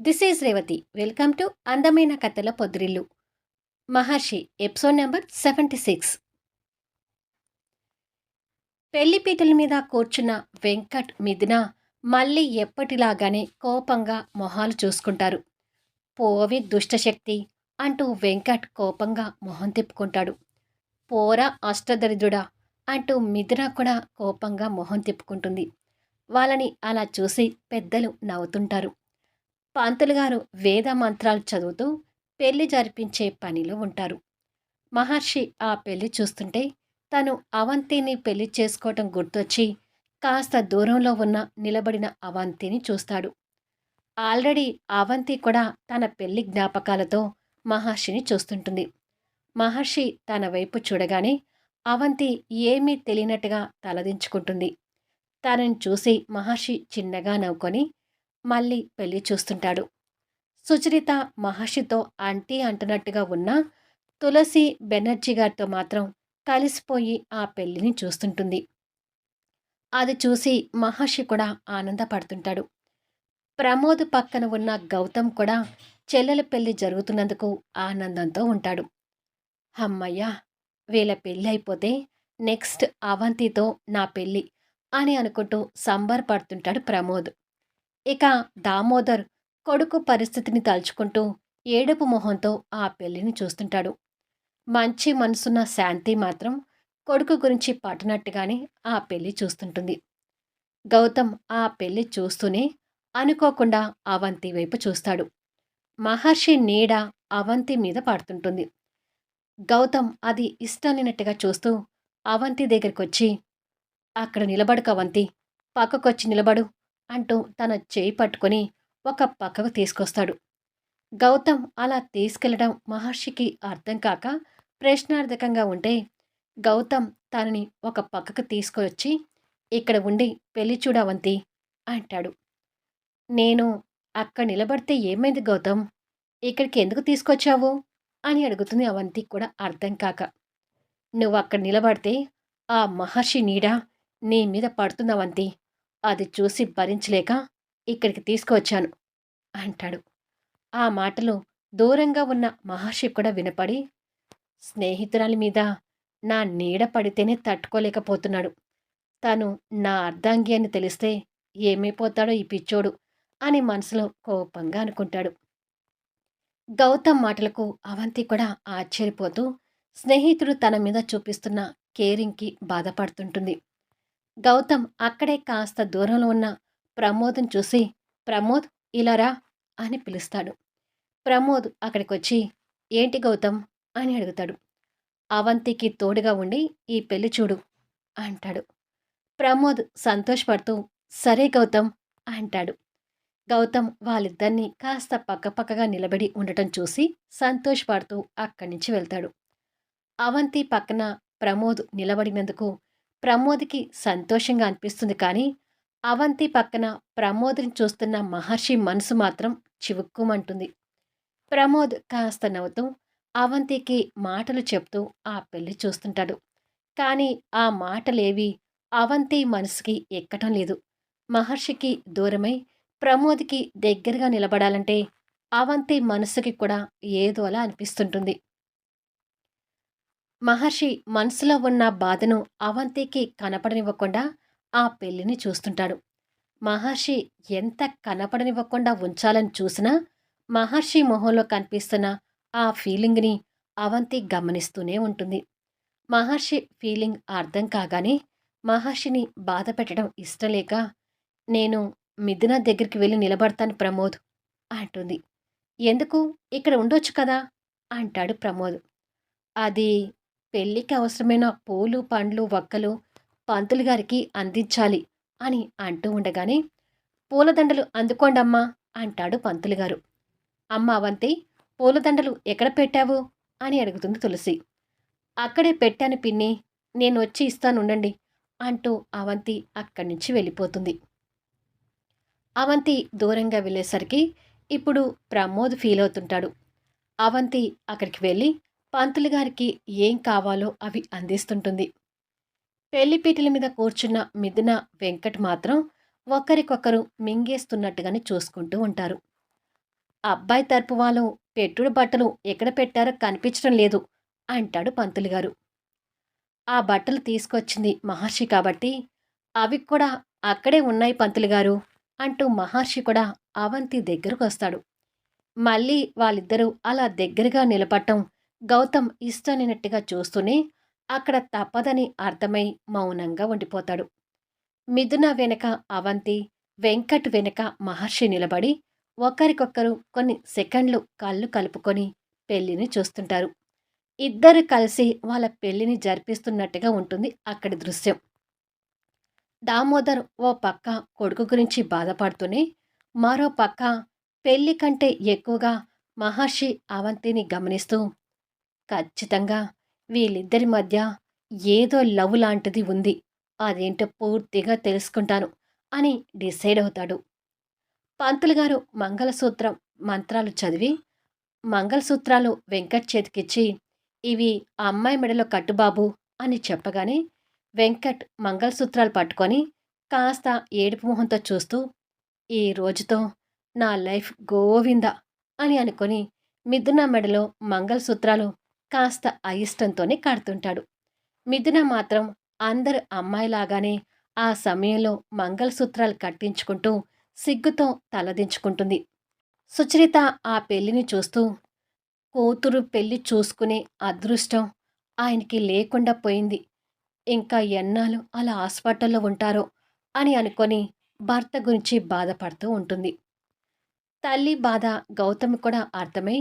This is Revathi welcome to అందమైన కథల పొద్రిల్లు Maharshi episode number seventy six పెళ్ళిపీటల మీద కూర్చున్న వెంకట్ మిథున మళ్ళీ ఎప్పటిలాగానే కోపంగా మొహాలు చూసుకుంటారు. పోవి దుష్టశక్తి అంటూ వెంకట్ కోపంగా మొహం తిప్పుకుంటాడు. పోరా అష్టదరిద్రుడా అంటూ మిథున కూడా కోపంగా మొహం తిప్పుకుంటుంది. వాళ్ళని అలా చూసి పెద్దలు నవ్వుతుంటారు. పంతులు గారు వేద మంత్రాలు చదువుతూ పెళ్ళి జరిపించే పనిలో ఉంటారు. మహర్షి ఆ పెళ్ళి చూస్తుంటే తను అవంతిని పెళ్ళి చేసుకోవటం గుర్తొచ్చి కాస్త దూరంలో ఉన్న నిలబడిన అవంతిని చూస్తాడు. ఆల్రెడీ అవంతి కూడా తన పెళ్ళి జ్ఞాపకాలతో మహర్షిని చూస్తుంటుంది. మహర్షి తన వైపు చూడగానే అవంతి ఏమీ తెలియనట్టుగా తలదించుకుంటుంది. తనని చూసి మహర్షి చిన్నగా నవ్వుకొని మళ్ళీ పెళ్ళి చూస్తుంటాడు. సుచరిత మహర్షితో అంటీ అంటున్నట్టుగా ఉన్న తులసి బెనర్జీ గారితో మాత్రం కలిసిపోయి ఆ పెళ్ళిని చూస్తుంటుంది. అది చూసి మహర్షి కూడా ఆనందపడుతుంటాడు. ప్రమోద్ పక్కన ఉన్న గౌతమ్ కూడా చెల్లెల పెళ్ళి జరుగుతున్నందుకు ఆనందంతో ఉంటాడు. అమ్మయ్యా వీళ్ళ పెళ్ళి అయిపోతే నెక్స్ట్ అవంతితో నా పెళ్ళి అని అనుకుంటూ సంబరపడుతుంటాడు ప్రమోద్. ఇక దామోదర్ కొడుకు పరిస్థితిని తలుచుకుంటూ ఏడుపు మొహంతో ఆ పెళ్ళిని చూస్తుంటాడు. మంచి మనసున్న శాంతి మాత్రం కొడుకు గురించి పట్టినట్టుగానే ఆ పెళ్ళి చూస్తుంటుంది. గౌతమ్ ఆ పెళ్ళి చూస్తూనే అనుకోకుండా అవంతి వైపు చూస్తాడు. మహర్షి నీడ అవంతి మీద పడుతుంటుంది. గౌతమ్ అది ఇష్టం లేనట్టుగా చూస్తూ అవంతి దగ్గరికి వచ్చి అక్కడ నిలబడుక అవంతి పక్కకొచ్చి నిలబడు అంటూ తన చేయి పట్టుకొని ఒక పక్కకు తీసుకొస్తాడు. గౌతమ్ అలా తీసుకెళ్ళడం మహర్షికి అర్థం కాక ప్రశ్నార్థకంగా ఉంటే గౌతమ్ తనని ఒక పక్కకు తీసుకొచ్చి ఇక్కడ ఉండి పెళ్ళి చూడవంతి అంటాడు. నేను అక్కడ నిలబడితే ఏమైంది గౌతమ్? ఇక్కడికి ఎందుకు తీసుకొచ్చావు? అని అడుగుతుంది అవంతి కూడా అర్థం కాక. నువ్వు అక్కడ నిలబడితే ఆ మహర్షి నీడ నీ మీద పడుతుందవంతి. అది చూసి భరించలేక ఇక్కడికి తీసుకువచ్చాను అంటాడు. ఆ మాటలు దూరంగా ఉన్న మహర్షి కూడా వినపడి స్నేహితురాలి మీద నా నీడ పడితేనే తట్టుకోలేకపోతున్నాడు. తను నా అర్ధాంగి అని తెలిస్తే ఏమైపోతాడో ఈ పిచ్చోడు అని మనసులో కోపంగా అనుకుంటాడు. గౌతమ్ మాటలకు అవంతి కూడా ఆశ్చర్యపోతూ స్నేహితుడు తన మీద చూపిస్తున్న కేరింగ్కి బాధపడుతుంటుంది. గౌతమ్ అక్కడే కాస్త దూరంలో ఉన్న ప్రమోద్ని చూసి ప్రమోద్ ఇలారా అని పిలుస్తాడు. ప్రమోద్ అక్కడికి వచ్చి ఏంటి గౌతమ్? అని అడుగుతాడు. అవంతికి తోడుగా ఉండి ఈ పెళ్ళి చూడు అంటాడు. ప్రమోద్ సంతోషపడుతూ సరే గౌతమ్ అంటాడు. గౌతమ్ వాళ్ళిద్దరినీ కాస్త పక్కపక్కగా నిలబడి ఉండటం చూసి సంతోషపడుతూ అక్కడి నుంచి వెళ్తాడు. అవంతి పక్కన ప్రమోద్ నిలబడినందుకు ప్రమోద్కి సంతోషంగా అనిపిస్తుంది కానీ అవంతి పక్కన ప్రమోద్ని చూస్తున్న మహర్షి మనసు మాత్రం చివుక్కుమంటుంది. ప్రమోద్ కాస్త నవ్వుతూ అవంతికి మాటలు చెప్తూ ఆ పెళ్ళి చూస్తుంటాడు. కానీ ఆ మాటలేవి అవంతి మనసుకి ఎక్కటం లేదు. మహర్షికి దూరమై ప్రమోద్కి దగ్గరగా నిలబడాలంటే అవంతి మనసుకి కూడా ఏదో అలా అనిపిస్తుంటుంది. మహర్షి మనసులో ఉన్న బాధను అవంతికి కనపడనివ్వకుండా ఆ పెళ్ళిని చూస్తుంటాడు. మహర్షి ఎంత కనపడనివ్వకుండా ఉంచాలని చూసినా మహర్షి మొహంలో కనిపిస్తున్న ఆ ఫీలింగ్ని అవంతి గమనిస్తూనే ఉంటుంది. మహర్షి ఫీలింగ్ అర్థం కాగానే మహర్షిని బాధ పెట్టడం ఇష్టలేక నేను మిథున దగ్గరికి వెళ్ళి నిలబడతాను ప్రమోద్ అంటుంది. ఎందుకు? ఇక్కడ ఉండొచ్చు కదా అంటాడు ప్రమోద్. అది పెళ్ళికి అవసరమైన పూలు పండ్లు వక్కలు పంతులు గారికి అందించాలి అని అంటూ ఉండగానే పూలదండలు అందుకోండమ్మా అంటాడు పంతులు గారు. అమ్మ అవంతి పూలదండలు ఎక్కడ పెట్టావు? అని అడుగుతుంది తులసి. అక్కడే పెట్టాను పిన్ని నేను వచ్చి ఇస్తానుండండి అంటూ అవంతి అక్కడి నుంచి వెళ్ళిపోతుంది. అవంతి దూరంగా వెళ్ళేసరికి ఇప్పుడు ప్రమోద్ ఫీల్ అవుతుంటాడు అవంతి అక్కడికి వెళ్ళి పంతులు గారికి ఏం కావాలో అవి అందిస్తుంటుంది. పెళ్ళిపీటల మీద కూర్చున్న మిథున వెంకట్ మాత్రం ఒకరికొకరు మింగేస్తున్నట్టుగానే చూసుకుంటూ ఉంటారు. అబ్బాయి తరపు వాళ్ళు పెట్టుడు బట్టలు ఎక్కడ పెట్టారో కనిపించడం లేదు అంటాడు పంతులు గారు. ఆ బట్టలు తీసుకొచ్చింది మహర్షి కాబట్టి అవి కూడా అక్కడే ఉన్నాయి పంతులు గారు అంటూ మహర్షి కూడా అవంతి దగ్గరకు వస్తాడు. మళ్ళీ వాళ్ళిద్దరూ అలా దగ్గరగా నిలబడటం గౌతమ్ ఇష్టనినట్టుగా చూస్తూనే అక్కడ తప్పదని అర్థమై మౌనంగా ఉండిపోతాడు. మిథున వెనక అవంతి వెంకట్ వెనక మహర్షి నిలబడి ఒకరికొకరు కొన్ని సెకండ్లు కళ్ళు కలుపుకొని పెళ్ళిని చూస్తుంటారు. ఇద్దరు కలిసి వాళ్ళ పెళ్ళిని జరిపిస్తున్నట్టుగా ఉంటుంది అక్కడి దృశ్యం. దామోదర్ ఓ పక్క కొడుకు గురించి బాధపడుతూనే మరో పక్క పెళ్ళి కంటే ఎక్కువగా మహర్షి అవంతిని గమనిస్తూ ఖచ్చితంగా. వీళ్ళిద్దరి మధ్య ఏదో లవ్ లాంటిది ఉంది. అదేంటో పూర్తిగా తెలుసుకుంటాను అని డిసైడ్ అవుతాడు. పంతులు గారు మంగళసూత్రం మంత్రాలు చదివి మంగళసూత్రాలు వెంకట్ చేతికిచ్చి ఇవి ఆ అమ్మాయి మెడలో కట్టుబాబు అని చెప్పగానే వెంకట్ మంగళసూత్రాలు పట్టుకొని కాస్త ఏడుపు మొహంతో చూస్తూ ఈ రోజుతో నా లైఫ్ గోవింద అని అనుకొని మిథున మెడలో మంగళసూత్రాలు కాస్త అయిష్టంతోనే కడుతుంటాడు. మిథున మాత్రం అందరు అమ్మాయిలాగానే ఆ సమయంలో మంగళసూత్రాలు కట్టించుకుంటూ సిగ్గుతో తలదించుకుంటుంది. సుచరిత ఆ పెళ్ళిని చూస్తూ కూతురు పెళ్ళి చూసుకునే అదృష్టం ఆయనకి లేకుండా పోయింది. ఇంకా ఎన్నాళ్ళు అలా హాస్పిటల్లో ఉంటారో అని అనుకొని భర్త గురించి బాధపడుతూ ఉంటుంది. తల్లి బాధ గౌతమి కూడా అర్థమై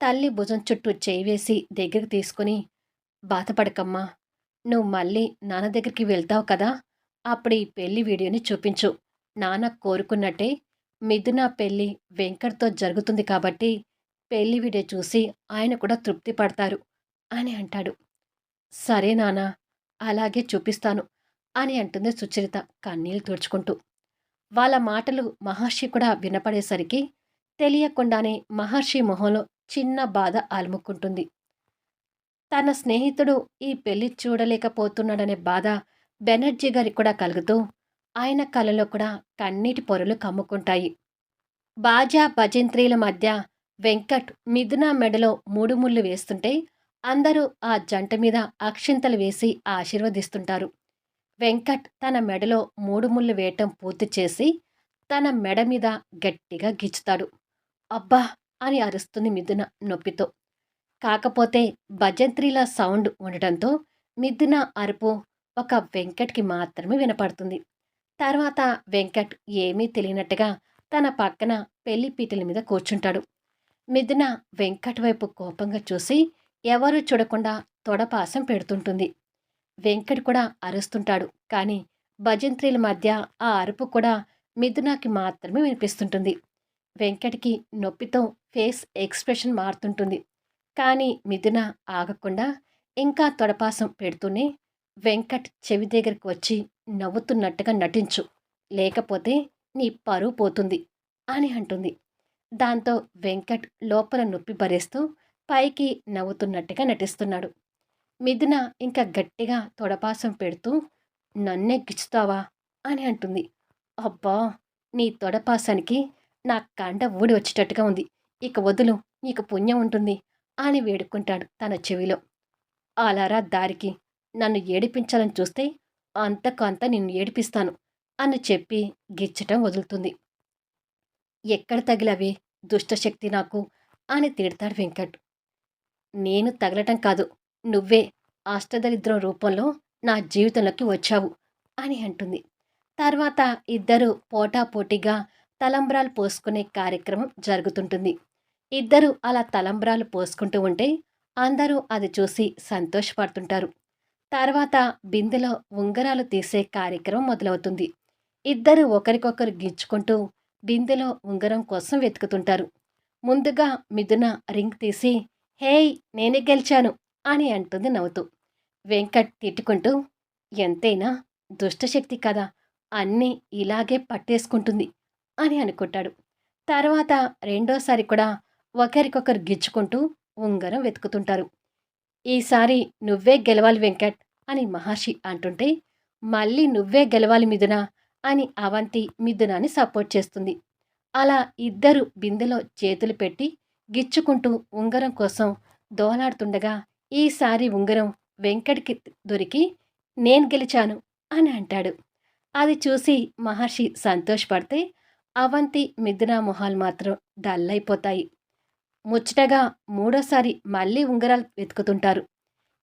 తల్లి భుజం చుట్టూ చేయివేసి దగ్గరికి తీసుకుని బాధపడకమ్మా నువ్వు మళ్ళీ నాన్న దగ్గరికి వెళ్తావు కదా అప్పుడు ఈ పెళ్ళి వీడియోని చూపించు. నాన్న కోరుకున్నట్టే మిథున పెళ్ళి వెంకట్తో జరుగుతుంది కాబట్టి పెళ్ళి వీడియో చూసి ఆయన కూడా తృప్తి పడతారు అని అంటాడు. సరే నానా అలాగే చూపిస్తాను అని అంటుంది సుచరిత కన్నీళ్ళు తుడుచుకుంటూ. వాళ్ళ మాటలు మహర్షి కూడా వినపడేసరికి తెలియకుండానే మహర్షి మొహంలో చిన్న బాధ అలుముకుంటుంది తన స్నేహితుడు ఈ పెళ్ళి చూడలేకపోతున్నాడనే బాధ బెనర్జీ గారికి కూడా కలుగుతూ ఆయన కలలో కూడా కన్నీటి పొరలు కమ్ముకుంటాయి. బాజా భజంత్రీల మధ్య వెంకట్ మిథున మెడలో మూడు ముళ్ళు వేస్తుంటే అందరూ ఆ జంట మీద అక్షింతలు వేసి ఆశీర్వదిస్తుంటారు. వెంకట్ తన మెడలో మూడు ముళ్ళు వేయటం పూర్తి చేసి తన మెడ మీద గట్టిగా గిచ్చుతాడు. అబ్బా! అని అరుస్తుంది మిథున నొప్పితో. కాకపోతే భజంత్రీల సౌండ్ ఉండటంతో మిథున అరుపు ఒక వెంకట్కి మాత్రమే వినపడుతుంది. తర్వాత వెంకట్ ఏమీ తెలియనట్టుగా తన పక్కన పెళ్ళి పీటల మీద కూర్చుంటాడు. మిథున వెంకట్ వైపు కోపంగా చూసి ఎవరూ చూడకుండా తొడపాసం పెడుతుంటుంది. వెంకట్ కూడా అరుస్తుంటాడు కానీ భజంత్రీల మధ్య ఆ అరుపు కూడా మిథునాకి మాత్రమే వినిపిస్తుంటుంది. వెంకట్కి నొప్పితో ఫేస్ ఎక్స్ప్రెషన్ మారుతుంటుంది. కానీ మిథున ఆగకుండా ఇంకా తొడపాసం పెడుతూనే వెంకట్ చెవి దగ్గరికి వచ్చి నవ్వుతున్నట్టుగా నటించు. లేకపోతే నీ పరువు పోతుంది అని అంటుంది. దాంతో వెంకట్ లోపల నొప్పి భరిస్తూ పైకి నవ్వుతున్నట్టుగా నటిస్తున్నాడు. మిథున ఇంకా గట్టిగా తొడపాసం పెడుతూ నన్నే గిచ్చుతావా అని అంటుంది. అబ్బా! నీ తొడపాసానికి నా కండ ఊడి వచ్చేటట్టుగా ఉంది. ఇక వదులు నీకు పుణ్యం ఉంటుంది అని వేడుకుంటాడు తన చెవిలో. అలారా దారికి నన్ను ఏడిపించాలని చూస్తే అంతకు అంత నిన్ను ఏడిపిస్తాను అని చెప్పి గిచ్చటం వదులుతుంది. ఎక్కడ తగిలవే దుష్టశక్తి నాకు అని తిడతాడు వెంకట్. నేను తగలటం కాదు నువ్వే అష్టదరిద్రం రూపంలో నా జీవితంలోకి వచ్చావు అని అంటుంది. తర్వాత ఇద్దరు పోటాపోటీగా తలంబ్రాలు పోసుకునే కార్యక్రమం జరుగుతుంటుంది. ఇద్దరు అలా తలంబ్రాలు పోసుకుంటూ ఉంటే అందరూ అది చూసి సంతోషపడుతుంటారు. తర్వాత బిందెలో ఉంగరాలు తీసే కార్యక్రమం మొదలవుతుంది. ఇద్దరు ఒకరికొకరు గిచ్చుకుంటూ బిందెలో ఉంగరం కోసం వెతుకుతుంటారు. ముందుగా మిథున రింగ్ తీసి హేయ్ నేనే గెలిచాను అని అంటుంది నవ్వుతూ. వెంకట్ తిట్టుకుంటూ ఎంతైనా దుష్టశక్తి కదా అన్నీ ఇలాగే పట్టేసుకుంటుంది. అని అనుకుంటాడు. తర్వాత రెండోసారి కూడా ఒకరికొకరు గిచ్చుకుంటూ ఉంగరం వెతుకుతుంటారు. ఈసారి నువ్వే గెలవాలి వెంకట్ అని మహర్షి అంటుంటే మళ్ళీ నువ్వే గెలవాలి మిథున అని అవంతి మిథునాని సపోర్ట్ చేస్తుంది. అలా ఇద్దరు బిందెలో చేతులు పెట్టి గిచ్చుకుంటూ ఉంగరం కోసం దోలాడుతుండగా ఈసారి ఉంగరం వెంకట్కి దొరికి నేను గెలిచాను అని అంటాడు. అది చూసి మహర్షి సంతోషపడితే అవంతి మిథున మొహాలు మాత్రం డల్ అయిపోతాయి ముచ్చటగా మూడోసారి మళ్ళీ ఉంగరాలు వెతుకుతుంటారు.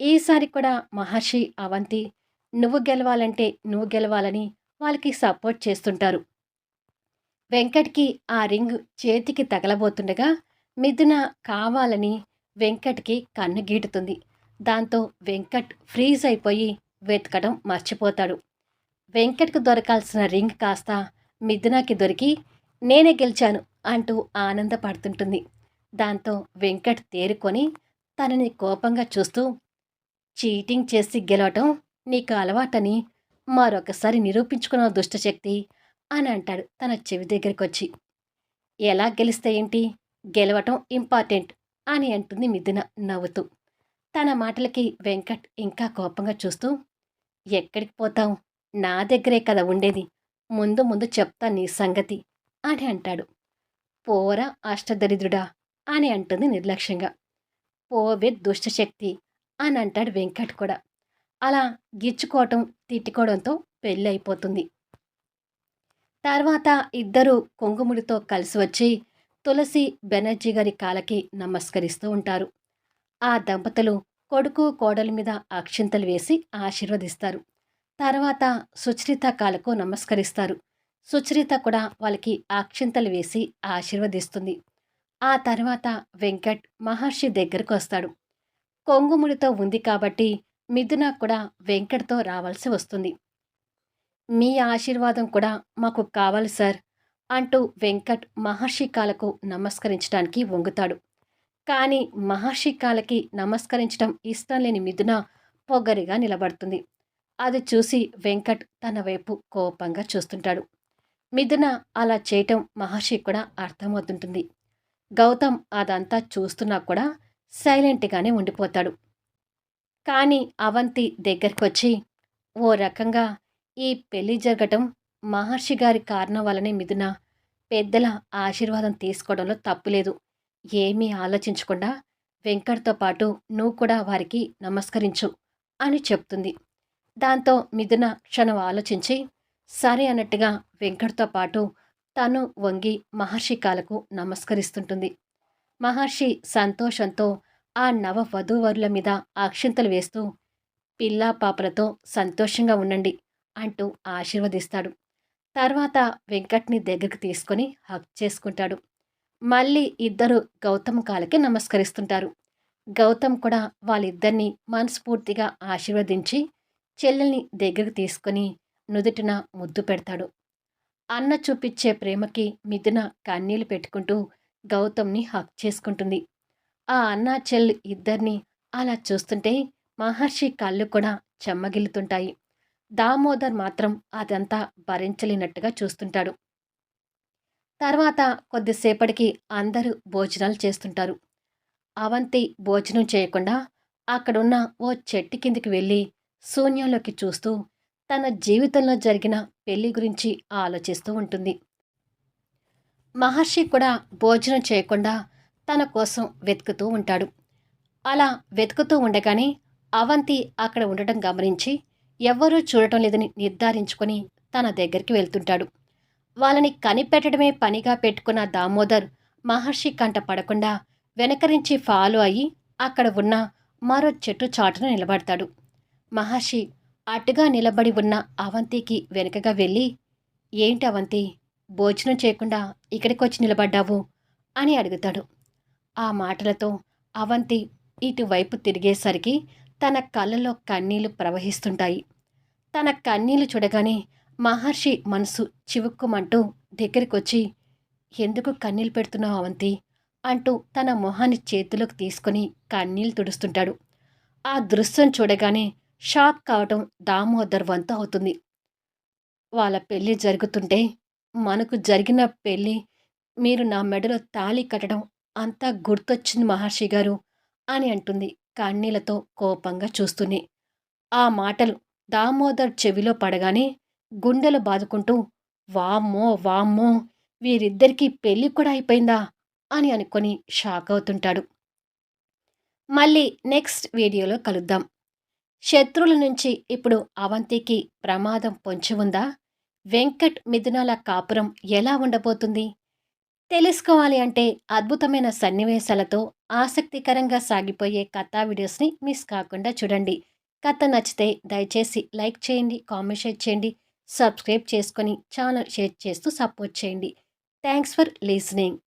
ఈసారి కూడా మహర్షి అవంతి నువ్వు గెలవాలంటే నువ్వు గెలవాలని వాళ్ళకి సపోర్ట్ చేస్తుంటారు. వెంకట్కి ఆ రింగ్ చేతికి తగలబోతుండగా మిథున కావాలని వెంకట్కి కన్ను గీటుతుంది. దాంతో వెంకట్ ఫ్రీజ్ అయిపోయి వెతకడం మర్చిపోతాడు. వెంకట్కు దొరకాల్సిన రింగ్ కాస్త మిథునకి దొరికి నేనే గెలిచాను అంటూ ఆనందపడుతుంటుంది. దాంతో వెంకట్ తేరుకొని తనని కోపంగా చూస్తూ చీటింగ్ చేసి గెలవటం నీకు అలవాటని మరొకసారి నిరూపించుకున్న దుష్టశక్తి అని అంటాడు తన చెవి దగ్గరికి వచ్చి ఎలా గెలిస్తే ఏంటి? గెలవటం ఇంపార్టెంట్ అని అంటుంది మిథున నవ్వుతూ. తన మాటలకి వెంకట్ ఇంకా కోపంగా చూస్తూ ఎక్కడికి పోతాం నా దగ్గరే కదా ఉండేది. ముందు ముందు చెప్తా నీ సంగతి అని అంటాడు. పోరా అష్టదరిద్రుడా అని అంటుంది నిర్లక్ష్యంగా. పోవే దుష్టశక్తి అని అంటాడు వెంకట్ కూడా. అలా గిచ్చుకోవటం తిట్టుకోవడంతో పెళ్ళి అయిపోతుంది. తర్వాత ఇద్దరు కొంగుముడితో కలిసి వచ్చి తులసి బెనర్జీ గారి కాలకి నమస్కరిస్తూ ఉంటారు. ఆ దంపతులు కొడుకు కోడల మీద అక్షింతలు వేసి ఆశీర్వదిస్తారు. తర్వాత సుచరిత కాలకు నమస్కరిస్తారు. సుచరిత కూడా వాళ్ళకి అక్షింతలు వేసి ఆశీర్వదిస్తుంది. ఆ తర్వాత వెంకట్ మహర్షి దగ్గరకు వస్తాడు. కొంగుముడితో ఉంది కాబట్టి మిథున కూడా వెంకట్తో రావాల్సి వస్తుంది. మీ ఆశీర్వాదం కూడా మాకు కావాలి సార్ అంటూ వెంకట్ మహర్షి కాలకు నమస్కరించడానికి వంగుతాడు. కానీ మహర్షి కాలకి నమస్కరించడం ఇష్టం లేని మిథున పొగరిగా నిలబడుతుంది. అది చూసి వెంకట్ తన వైపు కోపంగా చూస్తుంటాడు. మిథున అలా చేయటం మహర్షి కూడా అర్థమవుతుంటుంది. గౌతమ్ అదంతా చూస్తున్నా కూడా సైలెంట్గానే ఉండిపోతాడు. కానీ అవంతి దగ్గరకొచ్చి ఓ రకంగా ఈ పెళ్ళి జరగటం మహర్షి గారి కారణం వల్లనే మిథున పెద్దల ఆశీర్వాదం తీసుకోవడంలో తప్పులేదు. ఏమీ ఆలోచించకుండా వెంకట్తో పాటు నువ్వు కూడా వారికి నమస్కరించు అని చెప్తుంది. దాంతో మిథున క్షణం ఆలోచించి సరే అన్నట్టుగా వెంకట్తో పాటు తను వంగి మహర్షి కాలకు నమస్కరిస్తుంటుంది. మహర్షి సంతోషంతో ఆ నవ వధూవరుల మీద అక్షింతలు వేస్తూ పిల్లా పాపలతో సంతోషంగా ఉండండి అంటూ ఆశీర్వదిస్తాడు. తర్వాత వెంకట్ని దగ్గరికి తీసుకొని హక్ చేసుకుంటాడు. మళ్ళీ ఇద్దరు గౌతమ్ కాలకి నమస్కరిస్తుంటారు. గౌతమ్ కూడా వాళ్ళిద్దరినీ మనస్ఫూర్తిగా ఆశీర్వదించి చెల్లెల్ని దగ్గరకు తీసుకొని నుదుటిన ముద్దు పెడతాడు. అన్న చూపించే ప్రేమకి మిథున కన్నీళ్ళు పెట్టుకుంటూ గౌతమ్ని హక్ చేసుకుంటుంది. ఆ అన్న చెల్లు ఇద్దరిని అలా చూస్తుంటే మహర్షి కళ్ళు కూడా చెమ్మగిల్లుతుంటాయి. దామోదర్ మాత్రం అదంతా భరించలేనట్టుగా చూస్తుంటాడు. తర్వాత కొద్దిసేపటికి అందరూ భోజనాలు చేస్తుంటారు. అవంతి భోజనం చేయకుండా అక్కడున్న ఓ చెట్టు కిందికి వెళ్ళి శూన్యంలోకి చూస్తూ తన జీవితంలో జరిగిన పెళ్ళి గురించి ఆలోచిస్తూ ఉంటుంది. మహర్షి కూడా భోజనం చేయకుండా తన కోసం వెతుకుతూ ఉంటాడు. అలా వెతుకుతూ ఉండగానే అవంతి అక్కడ ఉండటం గమనించి ఎవ్వరూ చూడటం లేదని నిర్ధారించుకొని తన దగ్గరికి వెళ్తుంటాడు. వాళ్ళని కనిపెట్టడమే పనిగా పెట్టుకున్న దామోదర్ మహర్షి కంట పడకుండా వెనకరించి ఫాలో అయ్యి అక్కడ ఉన్న మరో చెట్టు చాటును నిలబడతాడు. మహర్షి అటుగా నిలబడి ఉన్న అవంతికి వెనుకగా వెళ్ళి ఏంటి అవంతి? భోజనం చేయకుండా ఇక్కడికి వచ్చి నిలబడ్డావు? అని అడుగుతాడు. ఆ మాటలతో అవంతి ఇటువైపు తిరిగేసరికి తన కళ్ళలో కన్నీళ్ళు ప్రవహిస్తుంటాయి. తన కన్నీళ్ళు చూడగానే మహర్షి మనసు చివుక్కుమంటూ దగ్గరికొచ్చి ఎందుకు కన్నీళ్ళు పెడుతున్నావు అవంతి? అంటూ తన మొహాన్ని చేతిలోకి తీసుకొని కన్నీళ్ళు తుడుస్తుంటాడు. ఆ దృశ్యం చూడగానే షాక్ కావటం దామోదర్ వంతు అవుతుంది. వాళ్ళ పెళ్ళి జరుగుతుంటే మనకు జరిగిన పెళ్ళి మీరు నా మెడలో తాళి కట్టడం అంతా గుర్తొచ్చింది మహర్షి గారు అని అంటుంది కన్నీళ్ళతో కోపంగా చూస్తూనే. ఆ మాటలు దామోదర్ చెవిలో పడగానే గుండెలు బాదుకుంటూ వామ్మో వామ్మో వీరిద్దరికీ పెళ్ళి కూడా అయిపోయిందా? అని అనుకొని షాక్ అవుతుంటాడు. మళ్ళీ నెక్స్ట్ వీడియోలో కలుద్దాం. శత్రువుల నుంచి ఇప్పుడు అవంతికి ప్రమాదం పొంచి ఉందా? వెంకట్ మిథునాల కాపురం ఎలా ఉండబోతుంది? తెలుసుకోవాలి అంటే అద్భుతమైన సన్నివేశాలతో ఆసక్తికరంగా సాగిపోయే కథా వీడియోస్ని మిస్ కాకుండా చూడండి. కథ నచ్చితే దయచేసి లైక్ చేయండి కామెంట్ షేర్ చేయండి సబ్స్క్రైబ్ చేసుకొని ఛానల్ షేర్ చేస్తూ సపోర్ట్ చేయండి. Thanks for listening.